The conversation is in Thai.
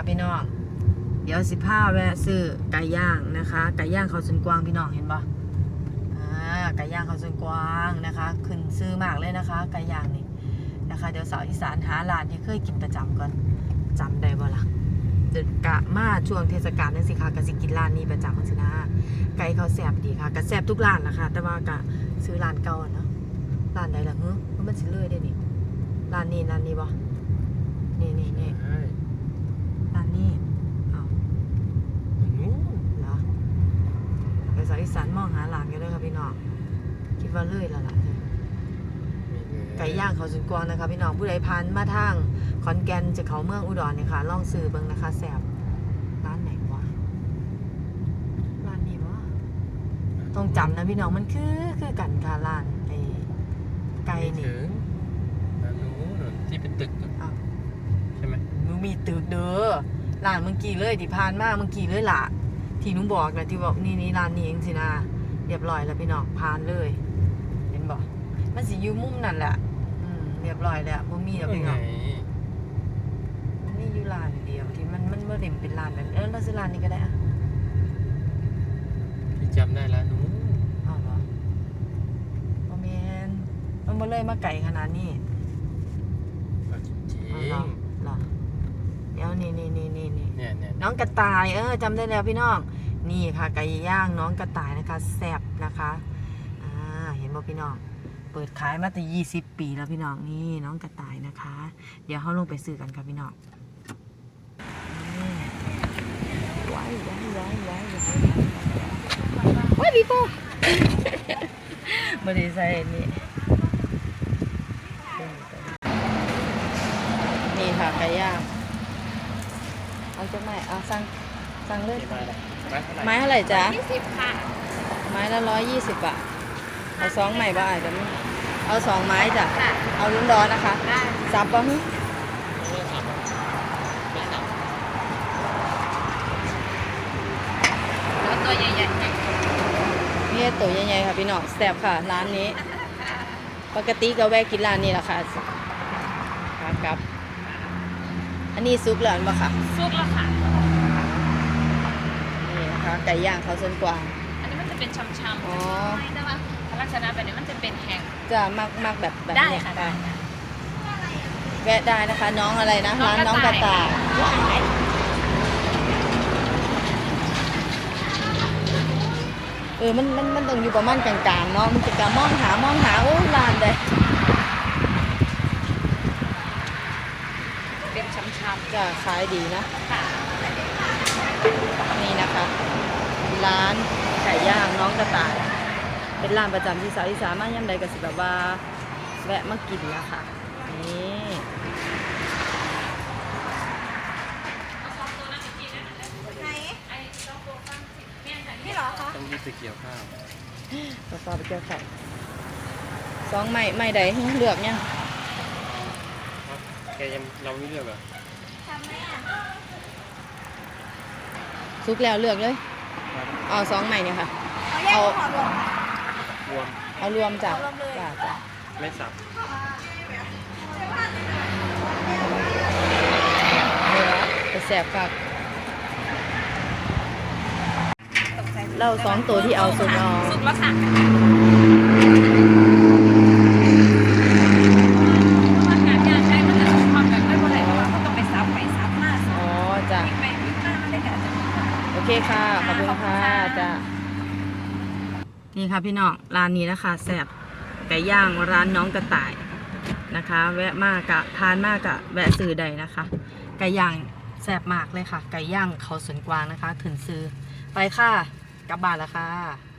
ค่ะพี่น้อง เดี๋ยวสิผ้าแวะซื้อไก่ย่างนะคะไก่ย่างเขาสวนกวางพี่น้องเห็นปะอ่าไก่ย่างเขาสวนกวางนะคะขึ้นซื้อมากเลยนะคะไก่ย่างนี่นะคะ เดี๋ยวสาวอีสานหาร้านที่เคยกินประจำก่อนจำได้บ่ล่ะเด็ดกะมาช่วงเทศกาลนั่นสิคะกะสิกินร้านนี้ประจำมันสินะไก่เขาแซ่บดีค่ะกะแซ่บทุกร้านนะคะแต่ว่ากะซื้อร้านเก่าอะเนาะร้านใดล่ะเฮ้ยมันสิเลื่อยได้นี่ร้านนี้ร้านนี้บ่นี่นี่นี่ ใช่ร้านนี้เอานู้นเหรอไปสายอีสานมองหาหลานกันด้วยครับพี่น้องคิดว่าเลยแล้วล่ะมีเลยไก่ย่างเขาสุนกวางนะคะพี่น้องผู้ใดผ่านมาทางขอนแก่นจะเขาเมืองอุดรเนี่ยค่ะลองซื้อเบิ่งนะคะแสบร้านไหนวะร้านนี้วะต้องจำนะพี่น้องมันคือคือกันค่ะร้านไอ้ไก่นี่ถึงร้านนู้นที่เป็นตึกอะอ้าวใช่ไห มมึงมีตึกเด้อร้านเมื่อกี้เลยที่ผ่านมาเมื่อกี้เลยล่ะ ที่หนุ้งบอกนะที่บอกนี่นี่ร้านนี้เองสินะเรียบร้อยแล้วพี่น้องผ่านเลย เห็นบอกมันสิอยู่มุมนั่นแหละอืมเรียบร้อยแล้วบ่มีแล้วพี่น้องมันมีอยู่ร้านเดียวที่มันมันบ่ได้เป็นร้านแบบเออเราซื้อร้านนี้ก็ได้อะพี่จำได้ร้านนู้นอ้าวเหรอบ่แม่นมันบ่เลยมาไกลขนาดนี้เอาจริงอ้าวเหรอเหรอเดี๋ยวนี่นี่นี่นี่นี่ๆเนี่ยเนี่ยน้องกระต่ายเออจำได้แล้วพี่น้อง นี่ค่ะไก่ย่างน้องกระต่ายนะคะแซ่บนะคะอ่าเห็นบ่พี่น้อง เปิดขายมาแต่20ปีแล้วพี่น้องนี่น้องกระต่ายนะคะ เดี๋ยวเขาลงไปซื้อกันค่ะพี่น้องนี่ว้ายว้ายว้ายว้ายว้ายว้ายพี่โป้ไม่ได้ใส่อันนี่นี่ค่ะไก่ย่าง เอาจะไม่เอาสั่งสั่งเลยกี่ไม้ละไม้เท่าไหร่ไม้เท่าไหร่จ๊ะยี่สิบค่ะ ไม้ละร้อยยี่สิบบาท เอาสองใหม่บ้าอาจจะไม่เอาสองไม้จ้ะ ค่ะ เอาลุ้นร้อนนะคะได้ สับปะฮึแล้วตัวใหญ่ๆเนี่ยนี่ตัวใหญ่ๆค่ะพี่น้องแซ่บค่ะ ร้านนี้ ปกติก็แวะกินร้านนี้แหละค่ะครับครับ อันนี้ซุปเหลืองปะค่ะซุปละค่ะ นี่นะคะไก่ย่างเขาเส้นกวาง อันนี้มันจะเป็นช้ำๆอ๋อแต่ว่าลักษณะแบบนี้มันจะเป็นแห้งจะมักมักแบบแบบได้นี้ค่ะได้ แวะได้นะคะ น้องอะไรนะน้องร้านน้องกกระระต่าต่ายยเออมันมันมันต้องอยู่ประมาณกลางๆเนาะมันจะกะมองหามองหาโอ้ร้านเลย เป็นช้ำจะขายดีนะๆค่ะนี่นะคะ ร้านไก่ย่างน้องกระต่าย เป็นร้านประจำที่สาวอีสานมาย่ำใดก็สิแบบว่าแวะมากินนะคะนี่นี่เหรอคะต้องรีบไปเกี่ยวข้าวต่อต่อไปเกี่ยวไข่สองไม่ไม่ใดเลือกยังแกยังเราไม่เลือกเหรอ ซุกแล้วเลือกเลย เอาสองใหม่เนี่ยค่ะ เอา รวมเอารวมจ้ะจ้ะจ้ะไม่สับเนื้อจะแสบคักเราสองตัวที่เอาซุกเอาซุปละค่ะอากาศยากใช้มันจะมีความแบบไม่พอไหนเพราะว่าเขาต้องไปซับไปซับมาซับ อ๋อจ้ะ ไปพลิกมามันได้การจะ โอเคค่ะ ขอบคุณค่ะจ้ะ นี่ค่ะพี่น้องร้านนี้นะคะแซ่บไก่ย่างร้านน้องกระต่ายนะคะ แวะมากะทานมากะแวะซื้อใดนะคะ ไก่ย่างแซ่บมากเลยค่ะ ไก่ย่างเขาสวนกวางนะคะ ถึงซื้อไปค่ะกลับบ้านแล้วค่ะ